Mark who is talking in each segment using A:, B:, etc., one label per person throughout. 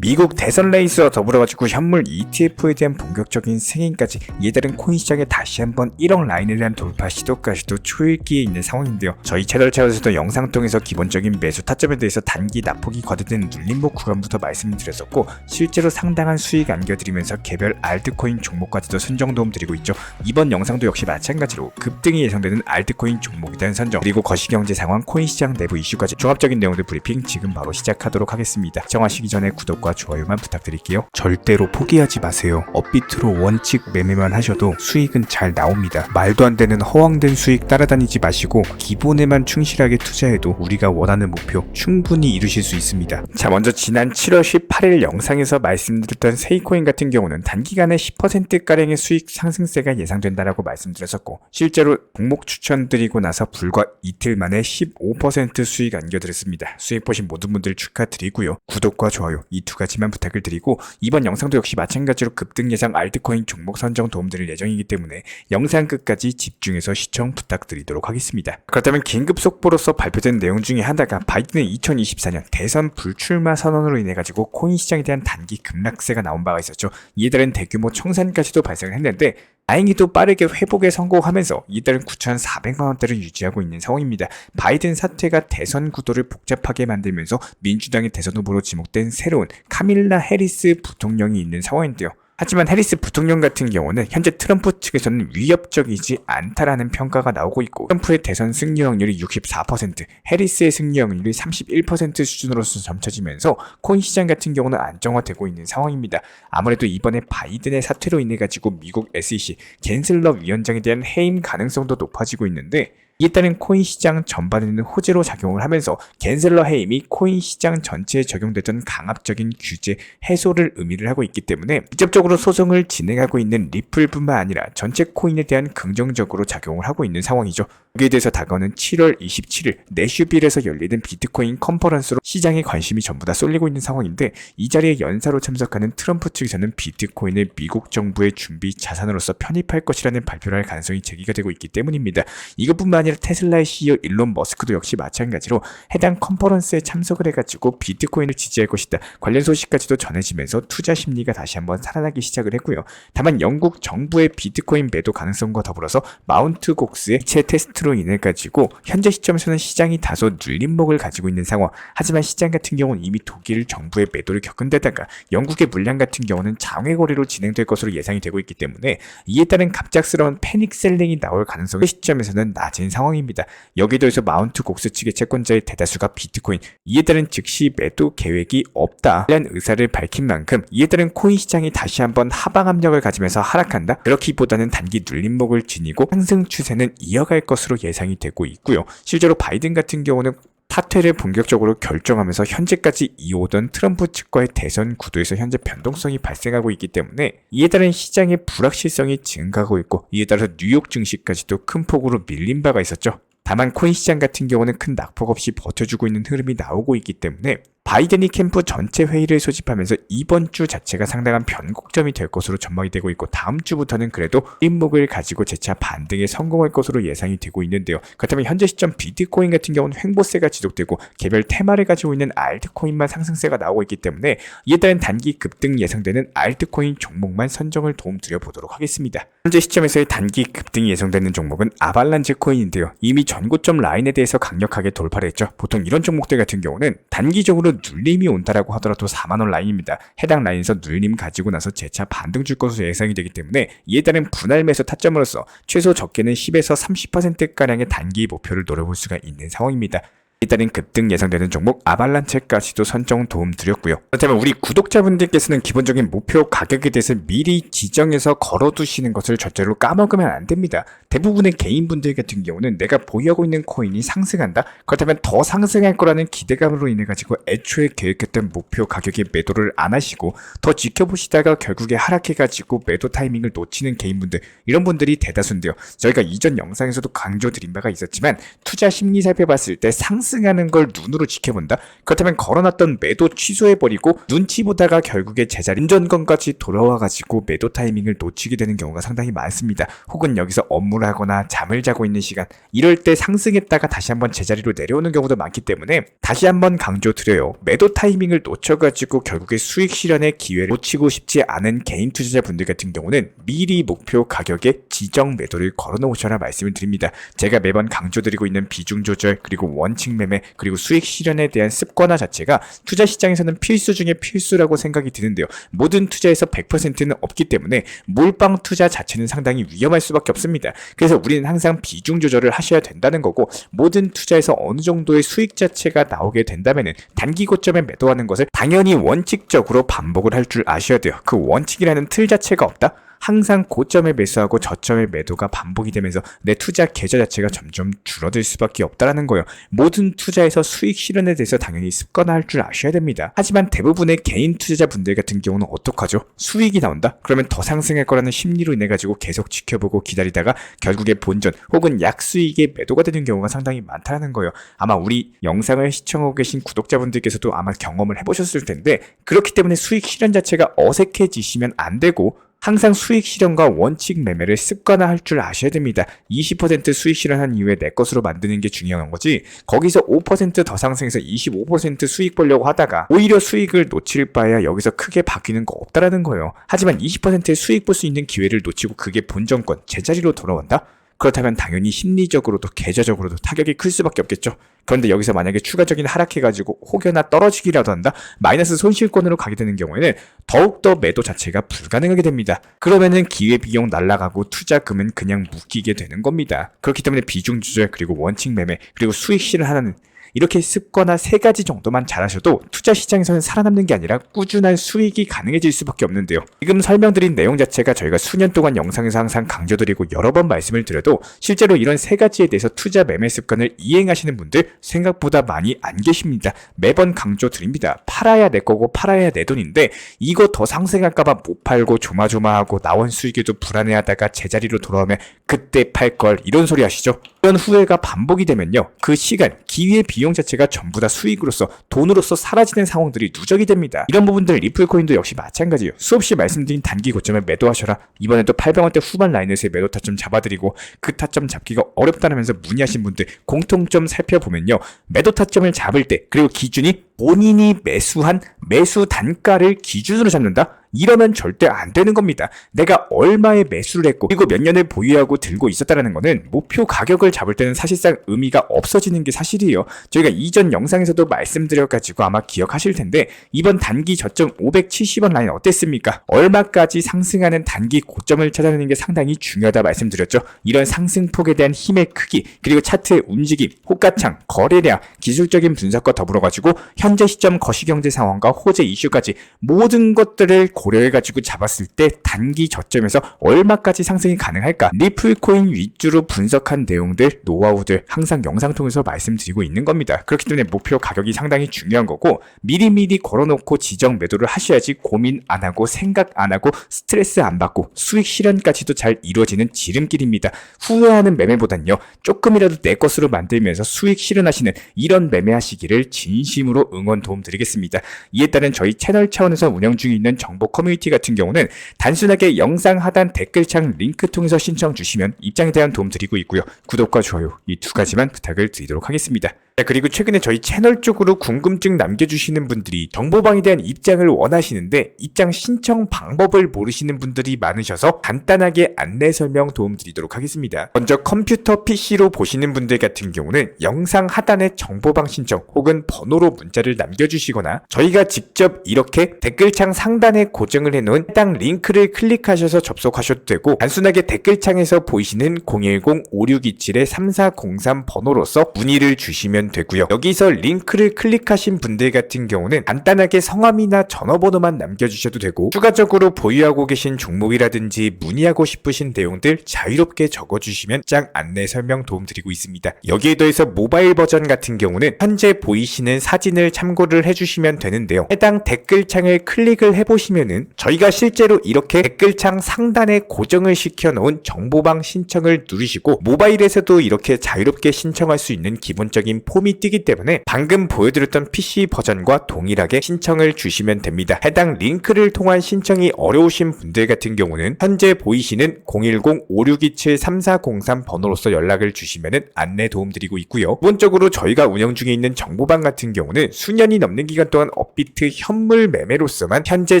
A: 미국 대선 레이스와 더불어가지고 현물 ETF에 대한 본격적인 승인까지 이에 따른 코인 시장에 다시 한번 1억 라인에 대한 돌파 시도까지도 초읽기에 있는 상황인데요. 저희 채널 차에서도 영상 통해서 기본적인 매수 타점에 대해서 단기 낙폭이 거듭된 눌림목 구간부터 말씀드렸었고 실제로 상당한 수익 안겨드리면서 개별 알트코인 종목까지도 선정 도움 드리고 있죠. 이번 영상도 역시 마찬가지로 급등이 예상되는 알트코인 종목에 대한 선정 그리고 거시경제 상황, 코인 시장 내부 이슈까지 종합적인 내용들 브리핑 지금 바로 시작하도록 하겠습니다. 시청하시기 전에 구독과 좋아요만 부탁드릴게요. 절대로 포기하지 마세요. 업비트로 원칙 매매만 하셔도 수익은 잘 나옵니다. 말도 안 되는 허황된 수익 따라다니지 마시고 기본에만 충실하게 투자해도 우리가 원하는 목표 충분히 이루실 수 있습니다. 자, 먼저 지난 7월 18일 영상에서 말씀드렸던 세이코인 같은 경우는 단기간에 10%가량의 수익 상승세가 예상된다라고 말씀드렸었고 실제로 종목 추천드리고 나서 불과 이틀 만에 15% 수익 안겨드렸습니다. 수익 보신 모든 분들 축하드리고요. 구독과 좋아요 이 두 가지만 부탁을 드리고 이번 영상도 역시 마찬가지로 급등 예상 알트코인 종목 선정 도움드릴 예정이기 때문에 영상 끝까지 집중해서 시청 부탁드리도록 하겠습니다. 그렇다면 긴급 속보로서 발표된 내용 중에 하나가 바이든의 2024년 대선 불출마 선언으로 인해 가지고 코인 시장에 대한 단기 급락세가 나온 바가 있었죠. 이에 따른 대규모 청산까지도 발생을 했는데 다행히도 빠르게 회복에 성공하면서 이달은 9,400만 원대를 유지하고 있는 상황입니다. 바이든 사태가 대선 구도를 복잡하게 만들면서 민주당의 대선 후보로 지목된 새로운 카밀라 해리스 부통령이 있는 상황인데요. 하지만 해리스 부통령 같은 경우는 현재 트럼프 측에서는 위협적이지 않다라는 평가가 나오고 있고 트럼프의 대선 승리 확률이 64%, 해리스의 승리 확률이 31% 수준으로서 점쳐지면서 코인 시장 같은 경우는 안정화되고 있는 상황입니다. 아무래도 이번에 바이든의 사퇴로 인해 가지고 미국 SEC 겐슬러 위원장에 대한 해임 가능성도 높아지고 있는데 이에 따른 코인 시장 전반에는 호재로 작용을 하면서 겐슬러 해임이 코인 시장 전체에 적용되던 강압적인 규제 해소를 의미를 하고 있기 때문에 직접적으로 소송을 진행하고 있는 리플뿐만 아니라 전체 코인에 대한 긍정적으로 작용을 하고 있는 상황이죠. 여기에 대해서 다가오는 7월 27일 내슈빌에서 열리는 비트코인 컨퍼런스로 시장의 관심이 전부 다 쏠리고 있는 상황인데 이 자리에 연사로 참석하는 트럼프 측에서는 비트코인을 미국 정부의 준비 자산으로서 편입할 것이라는 발표를 할 가능성이 제기가 되고 있기 때문입니다. 이것뿐만 아니라 테슬라의 CEO 일론 머스크도 역시 마찬가지로 해당 컨퍼런스에 참석을 해가지고 비트코인을 지지할 것이다. 관련 소식까지도 전해지면서 투자 심리가 다시 한번 살아나기 시작을 했고요. 다만 영국 정부의 비트코인 매도 가능성과 더불어서 마운트 곡스의 체 테스트로 인해 가지고 현재 시점에서는 시장이 다소 눌림목을 가지고 있는 상황. 하지만 시장 같은 경우는 이미 독일 정부의 매도를 겪은 데다가 영국의 물량 같은 경우는 장외 거래로 진행될 것으로 예상이 되고 있기 때문에 이에 따른 갑작스러운 패닉 셀링이 나올 가능성이 시점에서는 낮은 상황 입니다. 여기에 더해서 마운트 곡스 측의 채권자의 대다수가 비트코인, 이에 따른 즉시 매도 계획이 없다. 라는 의사를 밝힌 만큼 이에 따른 코인 시장이 다시 한번 하방 압력을 가지면서 하락한다. 그렇기보다는 단기 눌림목을 지니고 상승 추세는 이어갈 것으로 예상이 되고 있고요. 실제로 바이든 같은 경우는 사퇴를 본격적으로 결정하면서 현재까지 이어오던 트럼프 측과의 대선 구도에서 현재 변동성이 발생하고 있기 때문에 이에 따른 시장의 불확실성이 증가하고 있고 이에 따라서 뉴욕 증시까지도 큰 폭으로 밀린 바가 있었죠. 다만 코인 시장 같은 경우는 큰 낙폭 없이 버텨주고 있는 흐름이 나오고 있기 때문에 바이든이 캠프 전체 회의를 소집하면서 이번 주 자체가 상당한 변곡점이 될 것으로 전망이 되고 있고 다음 주부터는 그래도 인목을 가지고 재차 반등에 성공할 것으로 예상이 되고 있는데요. 그렇다면 현재 시점 비트코인 같은 경우는 횡보세가 지속되고 개별 테마를 가지고 있는 알트코인만 상승세가 나오고 있기 때문에 이에 따른 단기 급등 예상되는 알트코인 종목만 선정을 도움 드려 보도록 하겠습니다. 현재 시점에서의 단기 급등이 예상되는 종목은 아발란체 코인인데요. 이미 전고점 라인에 대해서 강력하게 돌파를 했죠. 보통 이런 종목들 같은 경우는 단기적으로 눌림이 온다라고 하더라도 4만원 라인입니다. 해당 라인에서 눌림 가지고 나서 재차 반등 줄 것으로 예상이 되기 때문에 이에 따른 분할 매수 타점으로서 최소 적게는 10에서 30%가량의 단기 목표를 노려볼 수가 있는 상황입니다. 일단은 급등 예상되는 종목 아발란체까지도 선정 도움 드렸고요. 그렇다면 우리 구독자분들께서는 기본적인 목표 가격에 대해서 미리 지정해서 걸어두시는 것을 절대로 까먹으면 안 됩니다. 대부분의 개인분들 같은 경우는 내가 보유하고 있는 코인이 상승한다? 그렇다면 더 상승할 거라는 기대감으로 인해 가지고 애초에 계획했던 목표 가격에 매도를 안 하시고 더 지켜보시다가 결국에 하락해 가지고 매도 타이밍을 놓치는 개인분들 이런 분들이 대다수인데요. 저희가 이전 영상에서도 강조드린 바가 있었지만 투자 심리 살펴봤을 때 상승 상승하는 걸 눈으로 지켜본다? 그렇다면 걸어놨던 매도 취소해버리고 눈치 보다가 결국에 제자리 운전건까지 돌아와가지고 매도 타이밍을 놓치게 되는 경우가 상당히 많습니다. 혹은 여기서 업무를 하거나 잠을 자고 있는 시간 이럴 때 상승했다가 다시 한번 제자리로 내려오는 경우도 많기 때문에 다시 한번 강조드려요. 매도 타이밍을 놓쳐가지고 결국에 수익 실현의 기회를 놓치고 싶지 않은 개인 투자자분들 같은 경우는 미리 목표 가격에 지정 매도를 걸어놓으셔라 말씀을 드립니다. 제가 매번 강조드리고 있는 비중 조절 그리고 원칙 매매 그리고 수익 실현에 대한 습관화 자체가 투자 시장에서는 필수 중에 필수라고 생각이 드는데요. 모든 투자에서 100%는 없기 때문에 몰빵 투자 자체는 상당히 위험할 수밖에 없습니다. 그래서 우리는 항상 비중 조절을 하셔야 된다는 거고 모든 투자에서 어느 정도의 수익 자체가 나오게 된다면은 단기 고점에 매도하는 것을 당연히 원칙적으로 반복을 할 줄 아셔야 돼요. 그 원칙이라는 틀 자체가 없다? 항상 고점에 매수하고 저점에 매도가 반복이 되면서 내 투자 계좌 자체가 점점 줄어들 수밖에 없다라는 거예요. 모든 투자에서 수익 실현에 대해서 당연히 습관화할 줄 아셔야 됩니다. 하지만 대부분의 개인 투자자분들 같은 경우는 어떡하죠? 수익이 나온다? 그러면 더 상승할 거라는 심리로 인해 가지고 계속 지켜보고 기다리다가 결국에 본전 혹은 약수익에 매도가 되는 경우가 상당히 많다는 거예요. 아마 우리 영상을 시청하고 계신 구독자분들께서도 아마 경험을 해보셨을 텐데 그렇기 때문에 수익 실현 자체가 어색해지시면 안 되고 항상 수익 실현과 원칙 매매를 습관화할 줄 아셔야 됩니다. 20% 수익 실현한 이후에 내 것으로 만드는 게 중요한 거지. 거기서 5%더 상승해서 25% 수익 보려고 하다가 오히려 수익을 놓칠 바에야 여기서 크게 바뀌는 거 없다라는 거예요. 하지만 20%의 수익 볼 수 있는 기회를 놓치고 그게 본전권 제자리로 돌아온다? 그렇다면 당연히 심리적으로도 계좌적으로도 타격이 클 수밖에 없겠죠. 그런데 여기서 만약에 추가적인 하락해가지고 혹여나 떨어지기라도 한다? 마이너스 손실권으로 가게 되는 경우에는 더욱더 매도 자체가 불가능하게 됩니다. 그러면은 기회비용 날라가고 투자금은 그냥 묶이게 되는 겁니다. 그렇기 때문에 비중 조절 그리고 원칙 매매 그리고 수익 실현하는 이렇게 습거나 세 가지 정도만 잘하셔도 투자 시장에서는 살아남는 게 아니라 꾸준한 수익이 가능해질 수밖에 없는데요. 지금 설명드린 내용 자체가 저희가 수년 동안 영상에서 항상 강조드리고 여러 번 말씀을 드려도 실제로 이런 세 가지에 대해서 투자 매매 습관을 이행하시는 분들 생각보다 많이 안 계십니다. 매번 강조드립니다. 팔아야 내 거고 팔아야 내 돈인데 이거 더 상승할까봐 못 팔고 조마조마하고 나온 수익에도 불안해하다가 제자리로 돌아오면 그때 팔 걸 이런 소리 하시죠? 이런 후회가 반복이 되면요. 그 시간, 기회 비용 자체가 전부 다 수익으로서 돈으로서 사라지는 상황들이 누적이 됩니다. 이런 부분들 리플 코인도 역시 마찬가지예요. 수없이 말씀드린 단기 고점에 매도하셔라. 이번에도 800원대 후반 라인에서의 매도 타점 잡아드리고 그 타점 잡기가 어렵다면서 문의하신 분들 공통점 살펴보면요. 매도 타점을 잡을 때 그리고 기준이 본인이 매수한 매수 단가를 기준으로 잡는다? 이러면 절대 안 되는 겁니다. 내가 얼마에 매수를 했고 그리고 몇 년을 보유하고 들고 있었다는 것은 목표 가격을 잡을 때는 사실상 의미가 없어지는 게 사실이에요. 저희가 이전 영상에서도 말씀드려가지고 아마 기억하실 텐데 이번 단기 저점 570원 라인 어땠습니까? 얼마까지 상승하는 단기 고점을 찾아내는 게 상당히 중요하다 말씀드렸죠. 이런 상승폭에 대한 힘의 크기 그리고 차트의 움직임, 호가창, 거래량, 기술적인 분석과 더불어 가지고 현재 시점 거시경제 상황과 호재 이슈까지 모든 것들을 고려해가지고 잡았을 때 단기 저점에서 얼마까지 상승이 가능할까? 리플코인 위주로 분석한 내용들, 노하우들 항상 영상 통해서 말씀드리고 있는 겁니다. 그렇기 때문에 목표 가격이 상당히 중요한 거고 미리미리 걸어놓고 지정 매도를 하셔야지 고민 안 하고 생각 안 하고 스트레스 안 받고 수익 실현까지도 잘 이루어지는 지름길입니다. 후회하는 매매보단요 조금이라도 내 것으로 만들면서 수익 실현하시는 이런 매매하시기를 진심으로 응원 도움 드리겠습니다. 이에 따른 저희 채널 차원에서 운영 중에 있는 정보 커뮤니티 같은 경우는 단순하게 영상 하단 댓글창 링크 통해서 신청 주시면 입장에 대한 도움 드리고 있고요. 구독과 좋아요 이 두 가지만 부탁을 드리도록 하겠습니다. 자, 그리고 최근에 저희 채널 쪽으로 궁금증 남겨주시는 분들이 정보방에 대한 입장을 원하시는데 입장 신청 방법을 모르시는 분들이 많으셔서 간단하게 안내 설명 도움 드리도록 하겠습니다. 먼저 컴퓨터 PC로 보시는 분들 같은 경우는 영상 하단에 정보방 신청 혹은 번호로 문자를 남겨주시거나 저희가 직접 이렇게 댓글창 상단에 고정을 해놓은 해당 링크를 클릭하셔서 접속하셔도 되고 단순하게 댓글창에서 보이시는 010-5627-3403 번호로서 문의를 주시면 되고요. 여기서 링크를 클릭하신 분들 같은 경우는 간단하게 성함이나 전화번호만 남겨주셔도 되고 추가적으로 보유하고 계신 종목이라든지 문의하고 싶으신 내용들 자유롭게 적어주시면 짱 안내 설명 도움드리고 있습니다. 여기에 더해서 모바일 버전 같은 경우는 현재 보이시는 사진을 참고를 해주시면 되는데요. 해당 댓글창을 클릭을 해보시면은 저희가 실제로 이렇게 댓글창 상단에 고정을 시켜놓은 정보방 신청을 누르시고 모바일에서도 이렇게 자유롭게 신청할 수 있는 기본적인 포 홈이 뜨기 때문에 방금 보여드렸던 PC 버전과 동일하게 신청을 주시면 됩니다. 해당 링크를 통한 신청이 어려우신 분들 같은 경우는 현재 보이시는 010-5627-3403 번호로서 연락을 주시면 안내 도움드리고 있고요. 기본적으로 저희가 운영 중에 있는 정보방 같은 경우는 수년이 넘는 기간 동안 업비트 현물 매매로서만 현재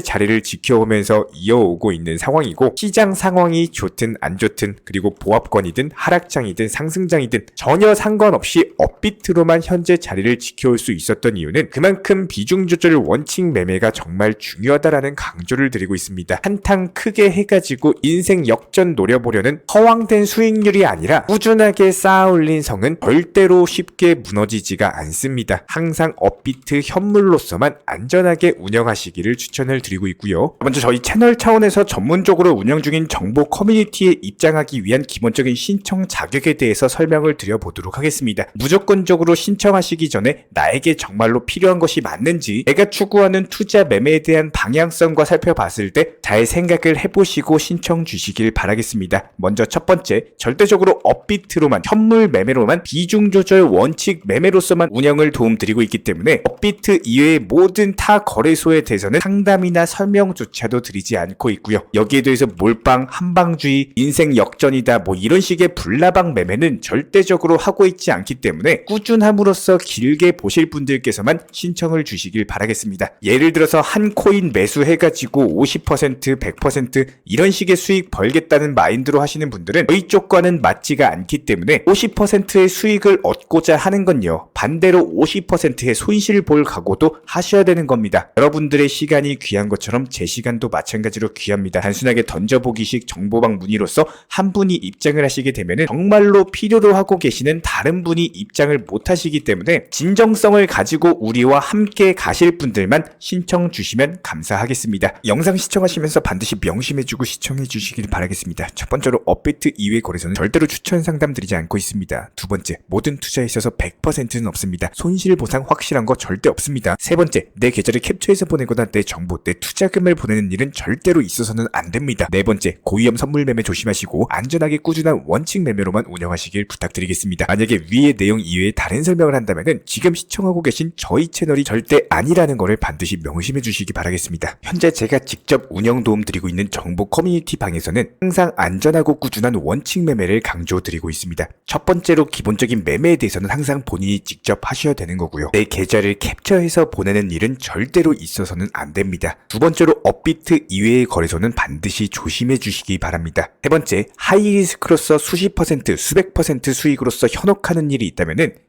A: 자리를 지켜오면서 이어오고 있는 상황이고 시장 상황이 좋든 안 좋든 그리고 보합권이든 하락장이든 상승장이든 전혀 상관없이 업비트로 만 현재 자리를 지켜올 수 있었던 이유는 그만큼 비중 조절 원칙 매매가 정말 중요하다라는 강조를 드리고 있습니다. 한탕 크게 해가지고 인생 역전 노려보려는 허황된 수익률이 아니라 꾸준하게 쌓아올린 성은 절대로 쉽게 무너지지가 않습니다. 항상 업비트 현물로서만 안전하게 운영하시기를 추천을 드리고 있고요. 먼저 저희 채널 차원에서 전문적으로 운영 중인 정보 커뮤니티에 입장하기 위한 기본적인 신청 자격에 대해서 설명을 드려보도록 하겠습니다. 무조건적으로 신청하시기 전에 나에게 정말로 필요한 것이 맞는지 내가 추구하는 투자 매매에 대한 방향성과 살펴봤을 때 잘 생각을 해보시고 신청 주시길 바라겠습니다. 먼저 첫 번째, 절대적으로 업비트로만 현물 매매로만 비중 조절 원칙 매매로서만 운영을 도움드리고 있기 때문에 업비트 이외의 모든 타 거래소에 대해서는 상담이나 설명조차도 드리지 않고 있고요. 여기에 대해서 몰빵, 한방주의, 인생 역전이다 뭐 이런 식의 불나방 매매는 절대적으로 하고 있지 않기 때문에 꾸준 함으로써 길게 보실 분들께서만 신청을 주시길 바라겠습니다. 예를 들어서 한 코인 매수해가지고 50% 100% 이런 식의 수익 벌겠다는 마인드로 하시는 분들은 저희 쪽과는 맞지가 않기 때문에 50%의 수익을 얻고자 하는 건요. 반대로 50%의 손실을 볼 각오도 하셔야 되는 겁니다. 여러분들의 시간이 귀한 것처럼 제 시간도 마찬가지로 귀합니다. 단순하게 던져보기식 정보방 문의로서 한 분이 입장을 하시게 되면 정말로 필요로 하고 계시는 다른 분이 입장을 못 하시기 때문에 진정성을 가지고 우리와 함께 가실 분들만 신청 주시면 감사하겠습니다. 영상 시청하시면서 반드시 명심해주고 시청해 주시길 바라겠습니다. 첫 번째로 업비트 이외 거래소는 절대로 추천 상담 드리지 않고 있습니다. 두 번째, 모든 투자에 있어서 100%는 없습니다. 손실 보상 확실한 거 절대 없습니다. 세 번째, 내 계좌를 캡처해서 보내거나 내 정보, 내 투자금을 보내는 일은 절대로 있어서는 안 됩니다. 네 번째, 고위험 선물 매매 조심하시고 안전하게 꾸준한 원칙 매매로만 운영하시길 부탁드리겠습니다. 만약에 위의 내용 이외에 다른 설명을 한다면 지금 시청하고 계신 저희 채널이 절대 아니라는 것을 반드시 명심해 주시기 바라겠습니다. 현재 제가 직접 운영 도움 드리고 있는 정보 커뮤니티 방에서는 항상 안전하고 꾸준한 원칙 매매를 강조 드리고 있습니다. 첫 번째로 기본적인 매매에 대해서는 항상 본인이 직접 하셔야 되는 거고요. 내 계좌를 캡처해서 보내는 일은 절대로 있어서는 안 됩니다. 두 번째로 업비트 이외의 거래소는 반드시 조심해 주시기 바랍니다. 세 번째, 하이리스크로서 수십 퍼센트, 수백 퍼센트 수익으로서 현혹하는 일이 있다면은